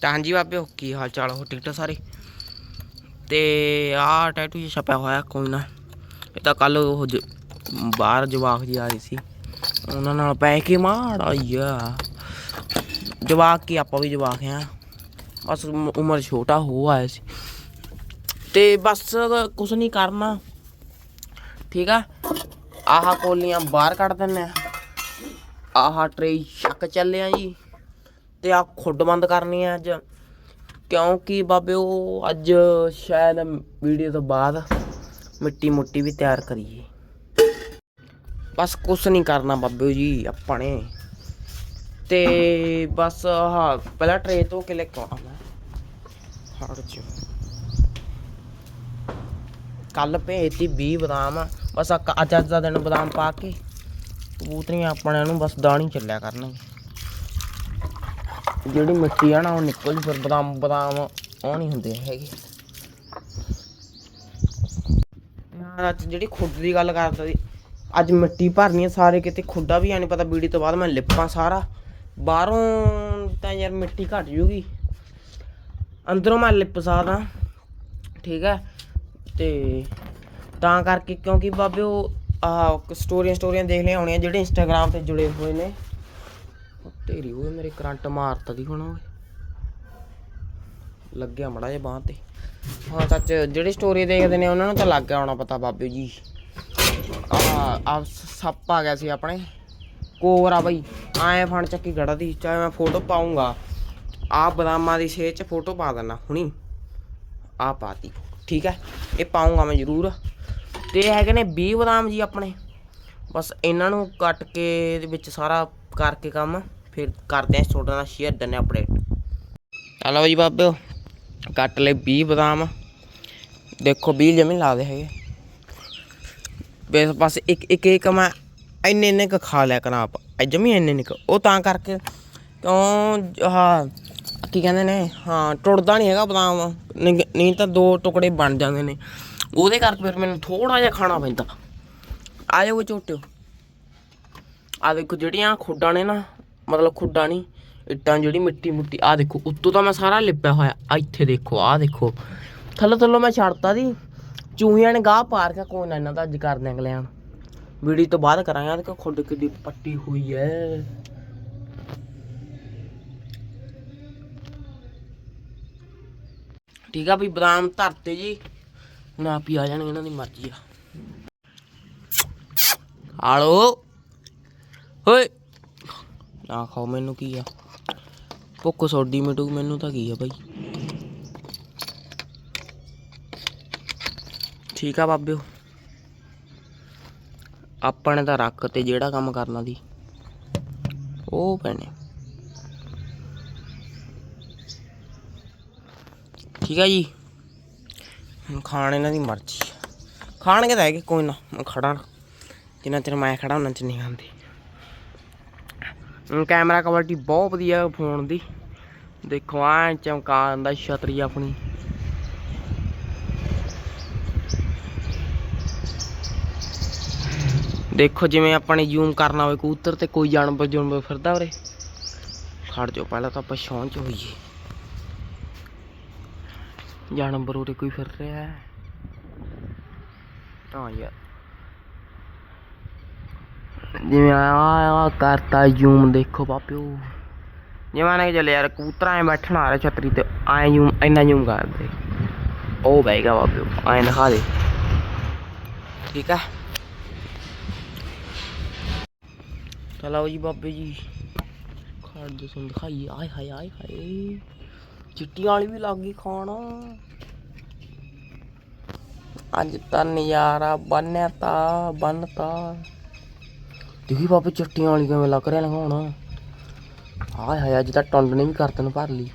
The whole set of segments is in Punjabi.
ਤਾਂ ਹਾਂਜੀ ਬਾਬਿਓ ਕੀ ਹਾਲ ਚਾਲ ਹੋ ਠੀਕ ਠਾਕ ਸਾਰੇ? ਤੇ ਆਹ ਟੈਟੂ ਜਿਹਾ ਛਪਿਆ ਹੋਇਆ ਕੋਈ ਨਾ। ਇਹ ਤਾਂ ਕੱਲ ਉਹ ਜ- ਬਾਹਰ ਜਵਾਕ ਜੀ ਆਏ ਸੀ। ਉਹਨਾਂ ਨਾਲ ਪੈ ਕੇ ਮਾੜਾ ਯਾ ਜਵਾਕ ਕੀ, ਆਪਾਂ ਵੀ ਜਵਾਕ ਆ ਬਸ ਉਮਰ ਛੋਟਾ ਹੋ ਆਇਆ ਸੀ। ਤੇ ਬਸ ਕੁਛ ਨਹੀਂ ਕਰਨਾ। ਠੀਕ ਆ? ਆਹ ਕੋਲੀਆਂ ਬਾਹਰ ਕੱਢ ਦਿੰਨੇ ਆ। ਆਹ ਟਰੇ ਛੱਕ ਚੱਲਿਆ ਜੀ। ਤੇ ਆ ਖੁੱਡ ਬੰਦ ਕਰਨੀ ਹੈ ਅੱਜ। ਕਿਉਂਕਿ ਬਾਬੇ, ਉਹ ਅੱਜ ਸ਼ਾਇਦ ਵੀਡੀਓ ਤੋਂ ਬਾਅਦ ਮਿੱਟੀ ਮੁੱਟੀ ਵੀ ਤਿਆਰ ਕਰੀਏ। ਬਸ ਕੁਛ ਨਹੀਂ ਕਰਨਾ ਬਾਬੇ ਜੀ ਆਪਾਂ ਨੇ ਤੇ ਬਸ ਹਾਂ ਪਹਿਲਾਂ ਟਰੇ ਤੋਂ ਕੇ ਲੈ ਕੇ ਆਉਣਾ ਮੈਂ। ਹਟ ਜਾ ਕੱਲ ਭੇਜਤੀ 20 ਬਦਾਮ। ਬਸ ਅੱਜ ਅੱਜ ਦਾ ਦਿਨ ਬਦਾਮ ਪਾ ਕੇ ਕਬੂਤਰੀਆਂ ਆਪਣੇ ਨੂੰ ਬਸ ਦਾਣੀ ਚੱਲਿਆ ਕਰਨਗੇ। ਜਿਹੜੀ ਮਿੱਟੀ ਆ ਨਾ, ਉਹ ਨਿਕਲ ਜੂ ਫਿਰ ਬਦਾਮ ਬਦਾਮ ਉਹ ਨਹੀਂ ਹੁੰਦੇ ਹੈਗੇ। ਯਾਰ, ਅੱਜ ਜਿਹੜੀ ਖੁੱਡ ਦੀ ਗੱਲ ਕਰਦਾ ਸੀ ਅੱਜ ਮਿੱਟੀ ਭਰਨੀ ਆ ਸਾਰੇ ਕਿਤੇ, ਖੁੱਡਾ ਵੀ ਆ ਨਹੀਂ ਪਤਾ, ਬੀੜੀ ਤੋਂ ਬਾਅਦ ਮੈਂ ਲਿਪਾਂ ਸਾਰਾ। ਬਾਹਰੋਂ ਤਾਂ ਯਾਰ ਮਿੱਟੀ ਘਟ ਜੂਗੀ। ਅੰਦਰੋਂ ਮੈਂ ਲਿਪ ਸਕਦਾ ਠੀਕ ਹੈ? ਤੇ ਤਾਂ ਕਰਕੇ ਕਿਉਂਕਿ ਬਾਬੇ ਉਹ ਆਹ ਸਟੋਰੀਆਂ ਸਟੋਰੀਆਂ ਦੇਖ ਲਿਆ ਹੋਣੀਆਂ, ਜਿਹੜੇ ਇੰਸਟਾਗ੍ਰam ਤੇ ਜੁੜੇ ਹੋਏ ਨੇ। ਢੇਰੀ ਹੋਏ, ਮੇਰੇ ਕਰੰਟ ਮਾਰਤਾ ਦੀ ਹੁਣ ਲੱਗਿਆ ਮੜਾ ਜਿਹਾ ਬਾਹ ਤੇ। ਹਾਂ, ਸੱਚ ਜਿਹੜੇ ਸਟੋਰੀ ਦੇਖਦੇ ਨੇ, ਉਹਨਾਂ ਨੂੰ ਤਾਂ ਲੱਗ ਗਿਆ ਹੋਣਾ ਪਤਾ ਬਾਬੇ ਜੀ। ਆ ਆ ਸੱਪ ਆ ਗਿਆ ਸੀ ਆਪਣੇ। ਕੋਬਰਾ ਬਈ ਆਏ ਫਣ ਚੱਕੀ ਗੜਾ ਦੀ ਚਾਹੇ ਮੈਂ ਫੋਟੋ ਪਾਉਂਗਾ ਆ ਬਦਾਮਾਂ ਦੀ ਸੇਹ ਚ ਫੋਟੋ ਪਾ ਦੇਣਾ ਹੁਣੀ। ਆ ਪਾਤੀ। ਠੀਕ ਹੈ, ਇਹ ਪਾਉਂਗਾ ਮੈਂ ਜ਼ਰੂਰ। ਤੇ ਹੈਗੇ ਨੇ 20 ਬਦਾਮ ਜੀ ਆਪਣੇ। ਬਸ ਇਹਨਾਂ ਨੂੰ ਕੱਟ ਕੇ ਇਹਦੇ ਵਿੱਚ ਸਾਰਾ ਕਰਕੇ ਕੰਮ। ਫਿਰ ਕਰਦੇ ਆ ਤੁਹਾਡੇ ਨਾਲ ਸ਼ੇਅਰ ਦਨੇ ਅਪਡੇਟ ਚਲੋ ਜੀ ਬਾਬਿਓ, ਕੱਟ ਲੈ 20 ਬਦਾਮ। ਦੇਖੋ 20 ਜਮੀ ਲਾ ਦੇ ਹੈਗੇ। ਬਸ ਬਸ ਇੱਕ ਇੱਕ ਇੱਕ ਮੈਂ ਇੰਨੇ ਇੰਨੇ ਕ ਖਾ ਲਿਆ ਕਰਾਂ ਆਪ। ਜਮੀ ਇੰਨੇ ਇੰਨੇ ਕੁ। ਉਹ ਤਾਂ ਕਰਕੇ ਕਿਉਂ ਹਾਂ ਕੀ ਕਹਿੰਦੇ ਨੇ? ਹਾਂ, ਟੁੱਟਦਾ ਨਹੀਂ ਹੈਗਾ ਬਦਾਮ। ਨਹੀਂ ਨਹੀਂ ਤਾਂ ਦੋ ਟੁਕੜੇ ਬਣ ਜਾਂਦੇ ਨੇ। ਉਹਦੇ ਕਰਕੇ ਫਿਰ ਮੈਨੂੰ ਥੋੜਾ ਜਿਹਾ ਖਾਣਾ ਪੈਂਦਾ। ਆ ਜਾਓ ਝੋਟਿਓ। ਆ ਦੇਖੋ ਜਿਹੜੀਆਂ ਖੁੱਡਾਂ ਨੇ ਨਾ ਮਤਲਬ ਖੁੱਡਾ ਨਹੀਂ ਇੱਟਾਂ ਜਿਹੜੀ ਮਿੱਟੀ ਮੁੱਟੀ ਆ ਦੇਖੋ, ਉੱਤੋਂ ਤਾਂ ਮੈਂ ਸਾਰਾ ਲਿਪਿਆ ਹੋਇਆ ਆ ਇੱਥੇ ਦੇਖੋ ਆ ਦੇਖੋ। ਥੱਲੇ ਥੱਲੋਂ ਮੈਂ ਛੱਡਤਾ ਦੀ ਚੂਹੀਆਂ ਨੇ ਗਾਹ ਪਾਰ ਕੇ ਕੋਈ ਨਾ ਇਹਨਾਂ ਦਾ ਅੱਜ ਕਰ ਦਿਆਂਗੇ ਵੀਡੀਓ ਤੋਂ ਬਾਅਦ ਕਰਾਂਗੇ ਦੇਖੋ, ਖੁੱਡ ਕਿੱਡੀ ਪੱਟੀ ਹੋਈ ਹੈ ਠੀਕ ਆ ਵੀ ਬਦਾਮ ਧਰਤੇ ਜੀ ਹੁਣ ਆਪ ਹੀ ਆ ਜਾਣਗੇ ਇਹਨਾਂ ਦੀ ਮਰਜ਼ੀ ਆ। ਹਾਲੋ। ਓਏ। ਨਾ ਖਾਓ ਮੈਨੂੰ ਕੀ ਆ? ਭੁੱਖ ਸੋਡੀ ਮਿਟੂ, ਮੈਨੂੰ ਤਾਂ ਕੀ ਆ ਬਾਈ? ਠੀਕ ਆ ਬਾਬਿਓ। ਆਪਣੇ ਨੇ ਤਾਂ ਰੱਖ ਤੇ ਜਿਹੜਾ ਕੰਮ ਕਰਨਾ ਦੀ ਉਹ ਭੈਣੇ ਠੀਕ ਆ ਜੀ? ਖਾਣ ਇਹਨਾਂ ਦੀ ਮਰਜ਼ੀ ਖਾਣਗੇ ਤਾਂ ਹੈਗੇ ਕੋਈ ਨਾ, ਮੈਂ ਖੜਾ ਜਿੰਨਾ ਚਿਰ ਮੈਂ ਖੜਾ ਉਹਨਾਂ ਚ ਨਹੀਂ ਖਾਂਦੇ। ਕੈਮਰਾ ਕੁਆਲਿਟੀ ਬਹੁਤ ਵਧੀਆ ਫੋਨ ਦੀ। ਦੇਖੋ ਆ ਚਮਕਾ ਆਂਦਾ ਛਤਰੀ ਆਪਣੀ। ਦੇਖੋ, ਜਿਵੇਂ ਆਪਾਂ ਨੇ ਜ਼ੂਮ ਕਰਨਾ ਹੋਵੇ, ਕਬੂਤਰ ਤੇ ਕੋਈ ਜਾਨਵਰ ਜੁਨਵਰ ਫਿਰਦਾ ਉਰੇ। ਖੜ ਜਾਓ, ਪਹਿਲਾਂ ਤਾਂ ਆਪਾਂ ਛਾਂ ਚ ਹੋਈਏ। ਜਾਨਵਰ ਉਰੇ ਕੋਈ ਫਿਰ ਰਿਹਾ। ਹੈ ਹਾਂ ਯਾਰ। ਜਿਵੇਂ ਆ ਕਰਤਾ ਜ਼ੂਮ ਦੇਖੋ ਬਾਪਿਓ ਜਿਵੇਂ ਨੇ ਚੱਲੇ ਯਾਰ, ਕਬੂਤਰ ਐ ਬੈਠਣ ਆ ਰਿਹਾ ਛਤਰੀ ਤੇ, ਐ ਜ਼ੂਮ ਇੰਨਾ ਜ਼ੂਮ ਕਰਦੇ। ਉਹ ਬੈਗਾ ਬਾਪਿਓ ਐ ਦਿਖਾ ਦੇ। ਠੀਕ ਆ। ਚਲੋ ਜੀ ਬਾਬੇ ਜੀ, ਖੜ ਦੇ ਸੁਣ ਦਿਖਾਈ ਆਏ ਹਾਏ ਆਏ ਹਾਏ। ਚਿੱਟੀਆਂ ਵਾਲੀ ਵੀ ਲੱਗ ਗਈ ਖਾਣ। ਅੱਜ ਤਾਂ ਨਜ਼ਾਰਾ ਬੰਨਿਆ ਤਾ ਬੰਨਤਾ ਦੇਖੀ ਬਾਬੇ, ਚਿੱਟੀਆਂ ਵਾਲੀ ਕਿਵੇਂ ਲੱਗ ਰਿਹਾ ਲਗਾਉਣ ਹਾਏ ਹਾਏ, ਅੱਜ ਤਾਂ ਟੰਡ ਨੇ ਵੀ ਕਰਤਨ ਭਰ ਲਈ।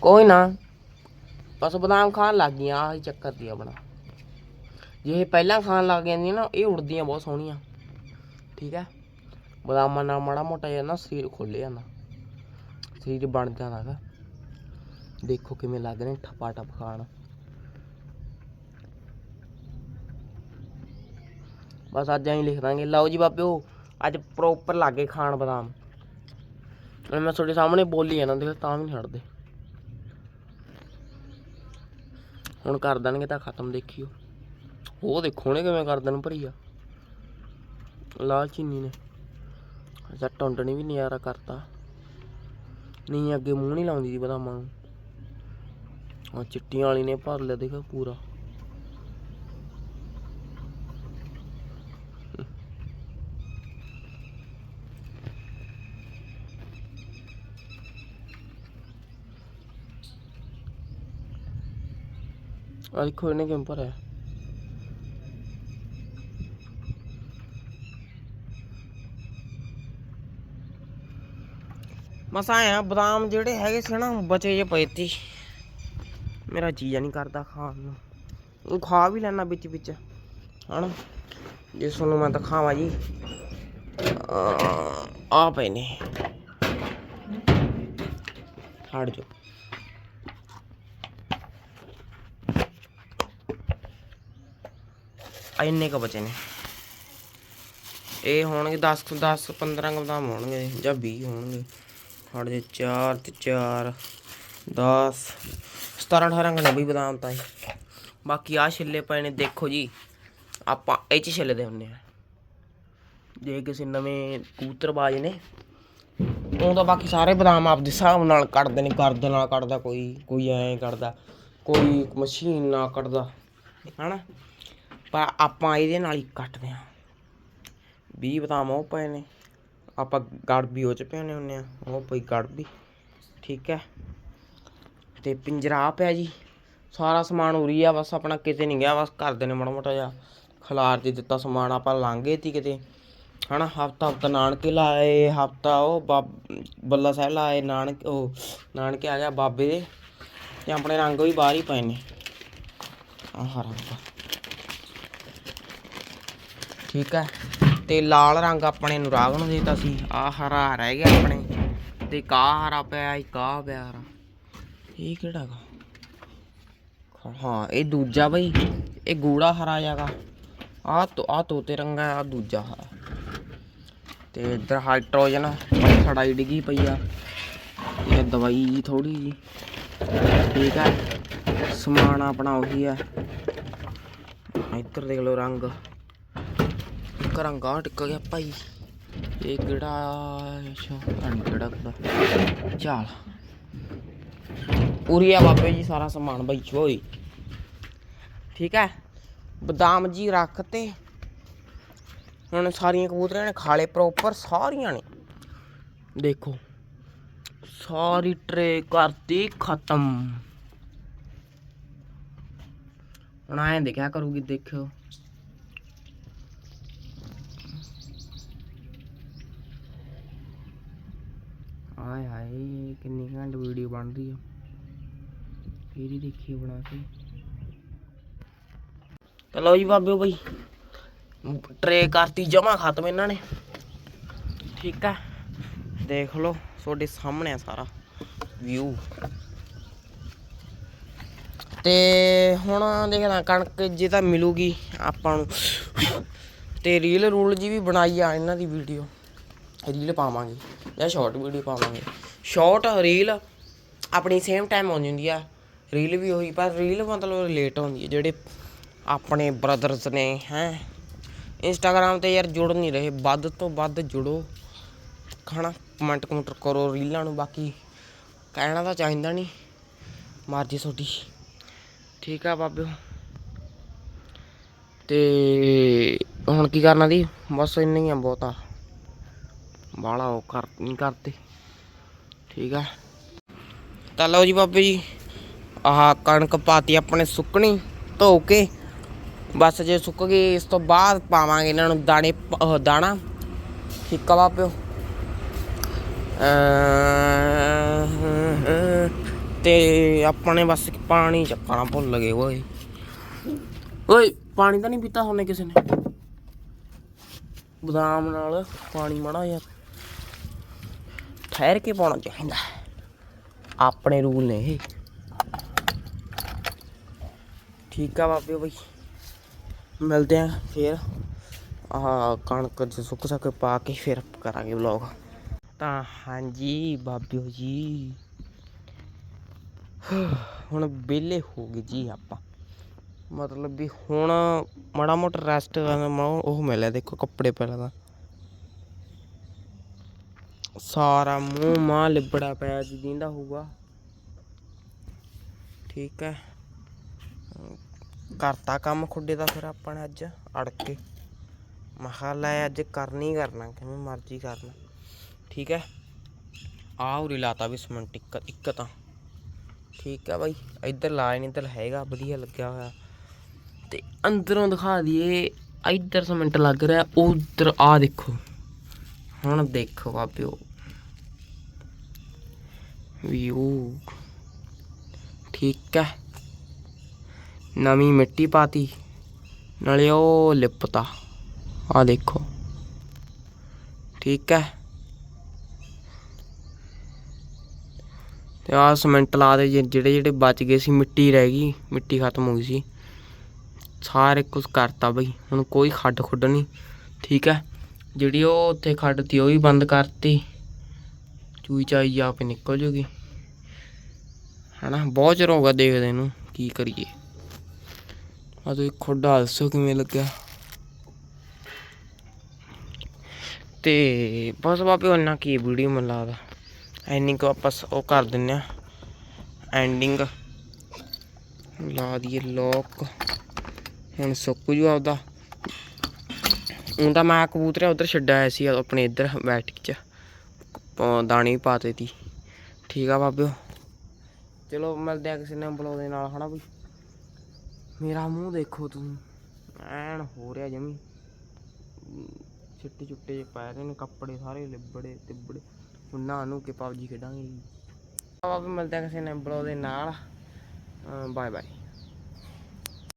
ਕੋਈ ਨਾ, ਬਸ ਬਦਾਮ ਖਾਣ ਲੱਗ ਗਈਆਂ, ਆਹੀ ਚੱਕਰ ਦੀ ਆਪਣਾ। ਜੇ ਇਹ ਪਹਿਲਾਂ ਖਾਣ ਲੱਗ ਜਾਂਦੀਆਂ ਨਾ, ਇਹ ਉੜਦੀਆਂ ਬਹੁਤ ਸੋਹਣੀਆਂ। ਠੀਕ ਹੈ? ਬਦਾਮਾਂ ਨਾਲ ਮਾੜਾ ਮੋਟਾ ਜਿਹਾ ਨਾ ਸਰੀਰ ਖੁੱਲ ਜਾਂਦਾ। ਸਰੀਰ ਬਣ ਜਾਂਦਾ ਹੈਗਾ। ਦੇਖੋ ਕਿਵੇਂ ਲੱਗ ਰਹੇ ਨੇ ਠਪਾ ਖਾਣ। ਬਸ ਅੱਜ ਐਂ ਲਿਖ ਦਾਂਗੇ। ਲਓ ਜੀ ਬਾਬਿਓ, ਅੱਜ ਪ੍ਰੋਪਰ ਲਾਗੇ ਖਾਣ ਬਦਾਮ। ਮੈਂ ਤੁਹਾਡੇ ਸਾਹਮਣੇ ਬੋਲੀ ਜਾਂਦਾ ਦੇਖ ਤਾਂ ਵੀ ਨਹੀਂ ਹਟਦੇ। ਹੁਣ ਕਰ ਦੇਣਗੇ ਤਾਂ ਖਤਮ, ਦੇਖਿਓ। ਉਹ ਦੇਖੋ ਨੇ ਕਿਵੇਂ ਕਰ ਦੇਣ ਭਰੀਆ ਲਾਲ ਚੀਨੀ ਨੇ। ਅੱਛਾ ਟੁੰਡਣੀ ਵੀ ਨਜ਼ਾਰਾ ਕਰਤਾ। ਨਹੀਂ ਅੱਗੇ ਮੂੰਹ ਨਹੀਂ ਲਾਉਂਦੀ ਸੀ ਬਦਾਮਾਂ ਨੂੰ। ਆ ਚਿੱਟੀਆਂ ਵਾਲੀ ਨੇ ਭਰ ਲਿਆ, ਦੇਖੋ ਪੂਰਾ। ਆ ਦੇਖੋ ਇਹਨੇ ਕਿਵੇਂ ਭਰਿਆ ਮਸਾਂ ਆ, ਬਦਾਮ ਜਿਹੜੇ ਹੈਗੇ ਸੀ ਨਾ ਬਚੇ ਜੇ ਪਏ ਤੀ ਮੇਰਾ ਜੀਆ ਨਹੀਂ ਕਰਦਾ ਖਾਣ ਨੂੰ। ਉਹ ਖਾ ਵੀ ਲੈਣਾ ਵਿੱਚ ਵਿੱਚ, ਹਨਾ? ਜੇ ਤੁਹਾਨੂੰ ਮੈਂ ਦਿਖਾਵਾਂ ਜੀ। ਆ ਪਏ ਨੇ। ਹਟ ਜਾਓ। ਇੰਨੇ ਕ ਬਚੇ ਨੇ। ਇਹ ਹੋਣਗੇ 10 10 15 ਕੁ ਬਦਾਮ ਹੋਣਗੇ ਜਾਂ 20 ਹੋਣਗੇ। ਹਟ ਜੇ 4 ਤੇ 4 10 17 18 ਘੰਟੇ ਬਈ ਬਦਾਮ ਤਾਂ ਇਹ। ਬਾਕੀ ਆ ਛਿੱਲੇ ਪਏ ਨੇ, ਦੇਖੋ ਜੀ, ਆਪਾਂ ਇਹ ਚ ਛਿੱਲਦੇ ਹੁੰਦੇ ਆ। ਜੇ ਕਿਸੇ ਨਵੇਂ ਕਬੂਤਰਬਾਜ਼ ਨੇ, ਉਹ ਤਾਂ ਬਾਕੀ ਸਾਰੇ ਬਦਾਮ ਆਪਦੇ ਹਿਸਾਬ ਨਾਲ ਕੱਢਦੇ ਨੇ ਕਰਦ ਨਾਲ ਕੱਢਦਾ, ਕੋਈ ਕੋਈ ਐਂ ਕੱਢਦਾ ਕੋਈ ਮਸ਼ੀਨ ਨਾਲ ਕੱਢਦਾ, ਹਨਾ? ਪਰ ਆਪਾਂ ਇਹਦੇ ਨਾਲ ਹੀ ਕੱਟਦੇ ਆ 20 ਬਦਾਮ ਉਹ ਪਏ ਨੇ। ਆਪਾਂ ਗੜ ਵੀ ਉਹ ਚ ਪਿਆਉਣੇ ਹੁੰਨੇ ਆ ਉਹ ਪਈ ਗੜ ਵੀ ਠੀਕ ਹੈ। ਤੇ ਪਿੰਜਰਾ ਪਿਆ ਜੀ, ਸਾਰਾ ਸਮਾਨ ਉਰੀ ਆ, ਬਸ ਆਪਣਾ ਕਿਤੇ ਨਹੀਂ ਗਿਆ, ਬਸ ਕਰਦੇ ਨੇ ਮਾੜਾ ਮੋਟਾ ਜਿਹਾ ਖਲਾਰ ਜੀ ਦਿੱਤਾ ਸਮਾਨ, ਆਪਾਂ ਲਾਂਗੇ ਤੀ ਕਿਤੇ। ਹਨਾ, ਹਫਤਾ ਹਫਤਾ ਨਾਨਕੇ ਲਾਏ, ਹਫਤਾ ਉਹ ਬਾਬ, ਬੱਲਾ ਸਾਹਿਬ ਲਾਏ, ਨਾਨਕ, ਉਹ ਨਾਨਕੇ ਆ ਗਿਆ ਬਾਬੇ ਦੇ, ਤੇ ਆਪਣੇ ਰੰਗ ਵੀ ਬਾਹਰ ਹੀ ਪਏ ਨੇ। ਆਹ ਰੰਗ ਠੀਕ ਹੈ। ਤੇ ਲਾਲ ਰੰਗ ਆਪਣੇ ਨੂੰ ਰਾਗ ਨੂੰ ਦੇਤਾ ਸੀ। ਆ ਹਰਾ ਰਹਿ ਗਿਆ ਆਪਣੇ। ਤੇ ਕਾ ਹਰਾ ਪਿਆ ਇੱਕ ਆਹ ਪਿਆ ਹਰਾ। ਇਹ ਕਿਹੜਾ ਗਾ? ਹਾਂ, ਇਹ ਦੂਜਾ ਬਈ। ਇਹ ਗੂੜਾ ਹਰਾ ਜਾਗਾ ਆ ਤੋ ਆ ਤੋਤੇ ਰੰਗਾ ਆ ਦੂਜਾ ਹਰਾ। ਤੇ ਇਧਰ ਹਾਈਡਰੋਜਨ ਪੱਥੜਾਈ ਡਿੱਗੀ ਪਈ ਆ। ਇਹ ਦਵਾਈ ਥੋੜੀ ਜੀ। ਠੀਕ ਹੈ। ਸਮਾਨ ਆਪਣਾ ਉਹੀ ਹੈ। ਇੱਧਰ ਦੇਖ ਲਓ ਰੰਗ। ਕਰਾਂਗਾ ਟਿਕ ਗਿਆ ਭਾਈ। ਇਹ ਕਿਹੜਾ ਅੱਛਾ ਕਿਹੜਾ ਕਿਹੜਾ ਚੱਲ। ਪੂਰੀ ਆ ਬਾਬੇ ਜੀ, ਸਾਰਾ ਸਮਾਨ ਬਾਈ ਚੋਈ ਠੀਕ ਹੈ ਬਦਾਮ ਜੀ ਰੱਖ ਤੇ ਹੁਣ ਸਾਰੀਆਂ ਕਬੂਤਰਾਂ ਨੇ ਖਾਲੇ ਪ੍ਰੋਪਰ ਸਾਰੀਆਂ ਨੇ। ਦੇਖੋ, ਸਾਰੀ ਟਰੇ ਕਰਤੀ, ਖਤਮ। ਹੁਣ ਐਂ ਦੇਖਿਆ ਕਰੂਗੀ, ਦੇਖਿਓ। ਆਏ ਹਾਏ, ਕਿੰਨੀ ਘੰਟ ਵੀਡੀਓ ਬਣ ਰਹੀ ਆ। ਫੇਰ ਹੀ ਦੇਖੀ ਬਣਾ ਕੇ? ਚਲੋ ਜੀ ਬਾਬਿਓ ਬਈ ਟਰੇ ਕਰਤੀ, ਜਮਾ ਖਤਮ ਇਹਨਾਂ ਨੇ। ਠੀਕ ਆ? ਦੇਖ ਲਓ, ਤੁਹਾਡੇ ਸਾਹਮਣੇ ਆ ਸਾਰਾ ਵਿਊ ਤੇ ਹੁਣ ਦੇਖਦਾ ਕਣਕ ਜੇ ਤਾਂ ਮਿਲੂਗੀ ਆਪਾਂ ਨੂੰ। ਤੇ ਰੀਲ ਰੂਲ ਜੀ ਵੀ ਬਣਾਈ ਆ ਇਹਨਾਂ ਦੀ ਵੀਡੀਓ ਰੀਲ ਪਾਵਾਂਗੇ ਜਾਂ ਸ਼ਾਰਟ ਵੀਡੀਓ ਪਾਵਾਂਗੇ। ਸ਼ਾਰਟ ਰੀਲ ਆਪਣੀ ਸੇਮ ਟਾਈਮ ਆਉਂਦੀ ਹੁੰਦੀ ਆ। ਰੀਲ ਵੀ ਉਹੀ, ਪਰ ਰੀਲ ਮਤਲਬ ਲੇਟ ਹੁੰਦੀ ਹੈ ਜਿਹੜੇ ਆਪਣੇ ਬ੍ਰਦਰਸ ਨੇ, ਹੈ। ਇੰਸਟਾਗ੍ਰਾਮ ਤੇ ਯਾਰ ਜੁੜ ਨਹੀਂ ਰਹੇ, ਵੱਧ ਤੋਂ ਵੱਧ ਜੁੜੋ। ਖਾਣਾ ਕਮੈਂਟ ਕਮੈਂਟ ਕਰੋ ਰੀਲਾਂ ਨੂੰ, ਬਾਕੀ ਕਹਿਣਾ ਤਾਂ ਚਾਹੀਦਾ ਨਹੀਂ ਮਰਜ਼ੀ ਤੁਹਾਡੀ। ਠੀਕ ਆ ਬਾਬਿਓ ਤੇ ਹੁਣ ਕੀ ਕਰਨਾ ਦੀ ਬਸ ਇੰਨਾ ਹੀ ਆ ਬਹੁਤਾ। ਬਾਲਾ ਉਹ ਕਰ ਨਹੀਂ ਕਰਦੇ। ਠੀਕ ਆ। ਤਾਂ ਲਓ ਜੀ ਬਾਬੇ ਜੀ, ਆਹ ਕਣਕ ਪਾਤੀ ਆਪਣੇ ਸੁੱਕਣੀ, ਧੋ ਕੇ। ਬਸ ਜੇ ਸੁੱਕ ਗਈ, ਇਸ ਤੋਂ ਬਾਅਦ ਪਾਵਾਂਗੇ ਇਹਨਾਂ ਨੂੰ ਦਾਣੇ ਦਾਣਾ। ਠੀਕ ਆ ਬਾਬਿਓ ਤੇ ਆਪਣੇ ਬਸ ਪਾਣੀ ਚੱਕਣਾ ਭੁੱਲ ਗਏ, ਓਏ। ਓਏ, ਪਾਣੀ ਤਾਂ ਨਹੀਂ ਪੀਤਾ ਹੋਣੇ ਕਿਸੇ ਨੇ। ਬਦਾਮ ਨਾਲ ਪਾਣੀ ਮਾੜਾ ਯਾਰ ਠਹਿਰ ਕੇ ਪਾਉਣਾ ਚਾਹੀਦਾ। ਆਪਣੇ ਰੂਲ ਨੇ ਇਹ। ਠੀਕ ਆ ਬਾਬੇ ਬਈ। ਮਿਲਦੇ ਆ ਫੇਰ। ਆਹ ਕਣਕ ਚ ਸੁੱਕ ਸਕੇ ਪਾ ਕੇ ਫਿਰ ਕਰਾਂਗੇ ਵਲੌਗ ਤਾਂ ਹਾਂਜੀ ਬਾਬਿਓ ਜੀ। ਹੁਣ ਵਿਹਲੇ ਹੋ ਗਏ ਜੀ ਆਪਾਂ। ਮਤਲਬ ਵੀ ਹੁਣ ਮਾੜਾ ਮੋਟਾ ਰੈਸਟ ਉਹ ਮਿਲਿਆ ਦੇਖੋ ਕੱਪੜੇ ਪਹਿਲਾਂ ਤਾਂ। ਸਾਰਾ ਮੂੰਹ ਮਾਂ ਲਿਬੜਾ ਪਿਆ ਜੀ ਹੋਊਗਾ। ਠੀਕ ਹੈ। ਕਰਤਾ ਕੰਮ ਖੁੱਡੇ ਦਾ ਫਿਰ ਆਪਾਂ ਨੇ ਅੱਜ, ਅੜ ਕੇ। ਮਖਾ ਲੈ ਅੱਜ ਕਰਨੀ ਕਰਨਾ, ਕਿਵੇਂ ਮਰਜ਼ੀ ਕਰਨਾ। ਠੀਕ ਹੈ। ਆਹ ਉਰੇ ਲਾਤਾ ਵੀ ਸਮੰਟ ਇੱਕ ਇੱਕ ਤਾਂ। ਠੀਕ ਹੈ ਬਾਈ, ਇੱਧਰ ਲਾਇਆ ਨਹੀਂ ਇੱਧਰ ਹੈਗਾ, ਵਧੀਆ ਲੱਗਿਆ ਹੋਇਆ। ਤੇ ਅੰਦਰੋਂ ਦਿਖਾ ਦਈਏ, ਇੱਧਰ ਸਮੰਟ ਲੱਗ ਰਿਹਾ, ਉਧਰ ਆ ਦੇਖੋ। ਹੁਣ ਦੇਖੋ ਬਾਬਿਓ ਵੀਊ। ਠੀਕ ਹੈ। ਨਵੀਂ ਮਿੱਟੀ ਪਾਤੀ। ਨਾਲੇ ਉਹ ਲਿਪਤਾ। ਆ ਦੇਖੋ। ਠੀਕ ਹੈ। ਤੇ ਆ ਸੀਮੈਂਟ ਲਾ ਦੇ ਜਿਹੜੇ ਜਿਹੜੇ ਬਚ ਗਏ ਸੀ, ਮਿੱਟੀ ਰਹਿ ਗਈ। ਮਿੱਟੀ ਖਤਮ ਹੋ ਗਈ ਸੀ। ਸਾਰੇ ਕੁਝ ਕਰਤਾ ਬਈ। ਹੁਣ ਕੋਈ ਖੱਡ ਖੁੱਡ ਨਹੀਂ। ਠੀਕ ਹੈ। ਜਿਹੜੀ ਉਹ ਉੱਥੇ ਖੱਡ ਤੀ, ਉਹ ਵੀ ਬੰਦ ਕਰਤੀ। ਚੂਈ ਚਾਈ ਜਾ ਕੇ ਨਿਕਲ ਜੂਗੀ। ਹਨਾ, ਬਹੁਤ ਚਿਰ ਹੋ ਗਿਆ ਦੇਖਦੇ ਨੂੰ, ਕੀ ਕਰੀਏ। ਆ ਤੁਸੀਂ ਖੁੱਡਾ ਦੱਸੋ ਕਿਵੇਂ ਲੱਗਿਆ। ਤੇ ਬਸ ਬਾਪੇ ਉਹਨਾਂ ਕੀ ਵੀਡੀਓ ਮੈਨੂੰ ਲੱਗਦਾ। ਐਂਡਿੰਗ ਆਪਾਂ ਉਹ ਕਰ ਦਿੰਨੇ ਆ। ਐਂਡਿੰਗ ਲਾ ਦਈਏ ਲੋਕ ਹੁਣ ਸੁੱਕ ਜੂ ਆਪਦਾ। ਹੁਣ ਤਾਂ ਮੈਂ ਕਬੂਤਰ ਉਧਰ ਛੱਡਿਆ ਆਇਆ ਸੀ, ਆਪਣੇ ਇੱਧਰ ਬੈਠ ਚ। ਦਾਣੇ ਵੀ ਪਾਤੇ ਤੀ ਠੀਕ ਆ ਬਾਬਿਓ। ਚਲੋ ਮਿਲਦੇ ਆ ਕਿਸੇ ਨੇ ਬਲੋ ਦੇ ਨਾਲ, ਹਨਾ ਬਈ? ਮੇਰਾ ਮੂੰਹ ਦੇਖੋ ਤੁਸੀਂ। ਐਨ ਹੋ ਰਿਹਾ ਜਮੀ। ਚਿੱਟੇ ਚੁੱਟੇ ਜਿਹੇ ਪੈ ਰਹੇ ਨੇ, ਕੱਪੜੇ ਸਾਰੇ ਲਿਬੜੇ, ਤਿਬੜੇ। ਹੁਣ ਨਹਾ ਨੂੰ ਕੇ ਪਬਜੀ ਖੇਡਾਂਗੇ। ਜੀ ਆਪਾਂ ਵੀ ਮਿਲਦੇ ਆ ਕਿਸੇ ਨੇ ਬਲੋ ਦੇ ਨਾਲ। Bye bye